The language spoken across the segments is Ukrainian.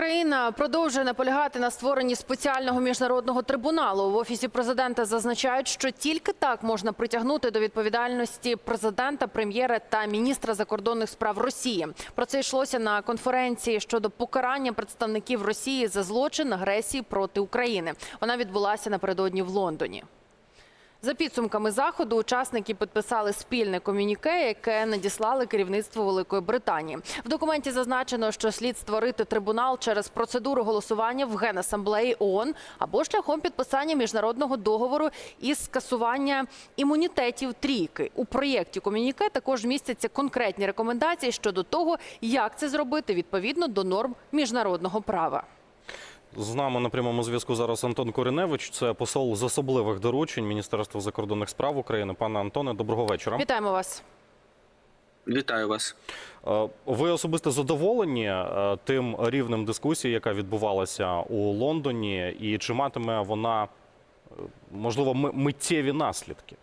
Україна продовжує наполягати на створенні спеціального міжнародного трибуналу. В офісі президента зазначають, що тільки так можна притягнути до відповідальності президента, прем'єра та міністра закордонних справ Росії. Про це йшлося на конференції щодо покарання представників Росії за злочин агресії проти України. Вона відбулася напередодні в Лондоні. За підсумками заходу, учасники підписали спільне комюніке, яке надіслали керівництву Великої Британії. В документі зазначено, що слід створити трибунал через процедуру голосування в Генасамблеї ООН або шляхом підписання міжнародного договору із скасування імунітетів трійки. У проєкті комюніке також містяться конкретні рекомендації щодо того, як це зробити відповідно до норм міжнародного права. З нами на прямому зв'язку зараз Антон Коріневич. Це посол з особливих доручень Міністерства закордонних справ України. Пане Антоне, доброго вечора. Вітаємо вас. Вітаю вас. Е, Ви особисто задоволені е, тим рівнем дискусії, яка відбувалася у Лондоні, і чи матиме вона е, можливо ми- миттєві наслідки?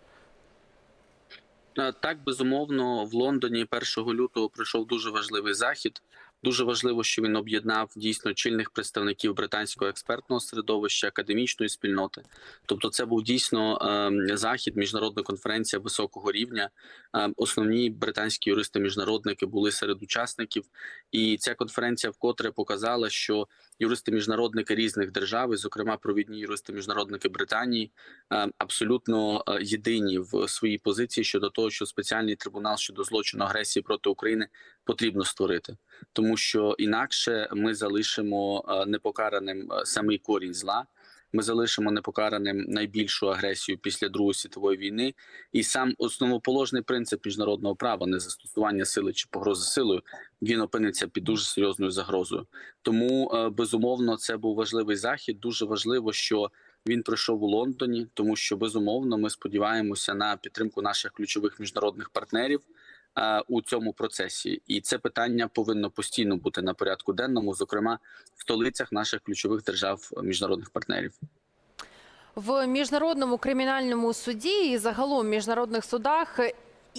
Так, безумовно, в Лондоні 1 лютого пройшов дуже важливий захід. Дуже важливо, що він об'єднав дійсно чільних представників британського експертного середовища, академічної спільноти. Тобто, це був дійсно е, захід, міжнародна конференція високого рівня. Е, основні британські юристи-міжнародники були серед учасників, і ця конференція вкотре показала, що юристи-міжнародники різних держав, і, зокрема провідні юристи-міжнародники Британії, е, абсолютно е, єдині в своїй позиції щодо того, що спеціальний трибунал щодо злочину агресії проти України потрібно створити, тому що інакше ми залишимо е, непокараним е, самий корінь зла. Ми залишимо непокараним найбільшу агресію після Другої світової війни, і сам основоположний принцип міжнародного права незастосування сили чи погрози силою він опиниться під дуже серйозною загрозою. Тому безумовно це був важливий захід. Дуже важливо, що він пройшов у Лондоні, тому що безумовно ми сподіваємося на підтримку наших ключових міжнародних партнерів е, у цьому процесі, і це питання повинно постійно бути на порядку денному, зокрема в столицях наших ключових держав е, міжнародних партнерів. В міжнародному кримінальному суді і загалом міжнародних судах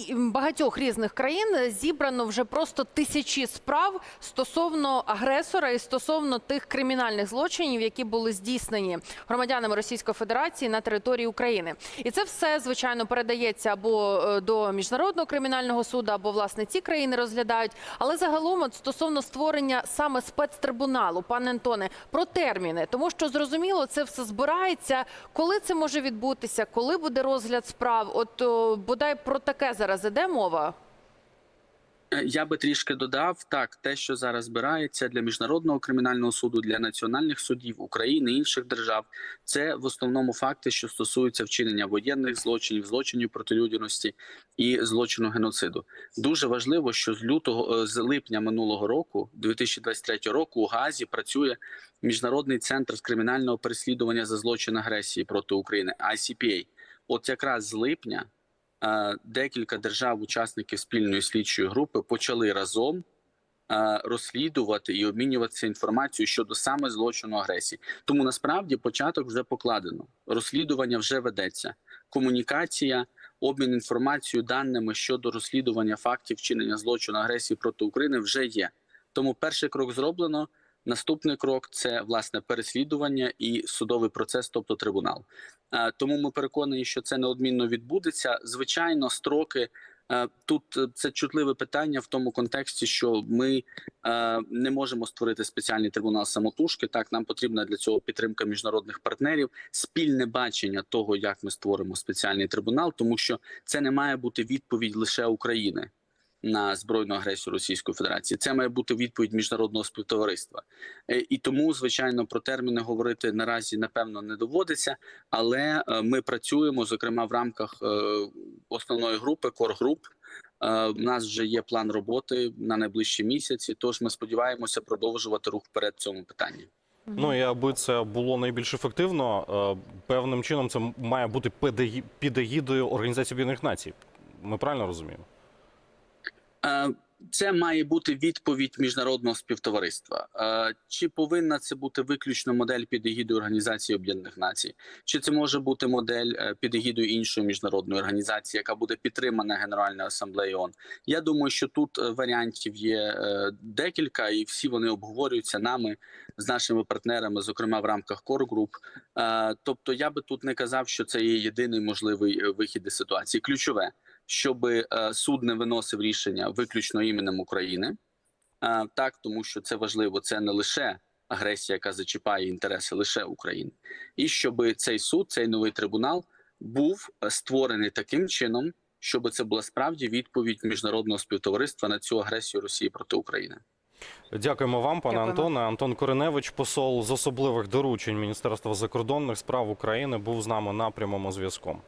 багатьох різних країн зібрано вже просто тисячі справ стосовно агресора і стосовно тих кримінальних злочинів, які були здійснені громадянами Російської Федерації на території України. І це все звичайно передається або е, до міжнародного кримінального суду, або власне ці країни розглядають. Але загалом, от стосовно створення саме спецтрибуналу, пане Антоне, про терміни, тому що зрозуміло, це все збирається. Коли це може відбутися, коли буде розгляд справ? От бодай про таке зараз іде мова. Е, Я би трішки додав так, те, що зараз збирається для міжнародного кримінального суду, для національних судів України інших держав, це в основному факти, що стосуються вчинення воєнних злочинів, злочинів проти людяності і злочину геноциду. Дуже важливо, що з лютого е, з липня минулого року, 2023 року, у Газі працює міжнародний центр з кримінального переслідування за злочин агресії проти України ICPA. От якраз з липня декілька держав-учасників спільної слідчої групи почали разом е, розслідувати і обмінюватися інформацією щодо саме злочину агресії. Тому насправді початок вже покладено. Розслідування вже ведеться. Комунікація, обмін інформацією, даними щодо розслідування фактів вчинення злочину агресії проти України вже є. Тому перший крок зроблено. Наступний крок це власне переслідування і судовий процес, тобто трибунал. Тому ми переконані, що це неодмінно відбудеться. Звичайно, строки тут е, це чутливе питання в тому контексті, що ми не можемо створити спеціальний трибунал самотужки. Так, нам потрібна для цього підтримка міжнародних партнерів, спільне бачення того, як ми створимо спеціальний трибунал, тому що це не має бути відповідь лише України. На збройну агресію Російської Федерації це має бути відповідь міжнародного співтовариства, Е, і тому, звичайно, про терміни говорити наразі напевно не доводиться. Але е, ми працюємо зокрема в рамках е, основної групи коргруп. У нас вже є план роботи на найближчі місяці. Тож ми сподіваємося продовжувати рух вперед в цьому питанні. Ну і аби це було найбільш ефективно, певним чином це має бути під егідою Організації Об'єднаних Націй. Ми правильно розуміємо? Е, Це має бути відповідь міжнародного співтовариства. Е, Чи повинна це бути виключно модель під егідою Організації Об'єднаних Націй, чи це може бути модель е, під егідою іншої міжнародної організації, яка буде підтримана Генеральною асамблеєю ООН? Я думаю, що тут варіантів є декілька, і всі вони обговорюються нами з нашими партнерами, зокрема в рамках Core Group. Тобто, я би тут не казав, що це є єдиний можливий вихід із ситуації. Ключове, щоб е, суд не виносив рішення виключно іменем України. Е, Так, тому що це важливо. Це не лише агресія, яка зачіпає інтереси лише України, і щоб цей суд, цей новий трибунал був е, створений таким чином, щоб це була справді відповідь міжнародного співтовариства на цю агресію Росії проти України. Дякуємо вам, пане Дякуємо. Антоне. Антон Кореневич, посол з особливих доручень Міністерства закордонних справ України, був з нами на прямому зв'язку.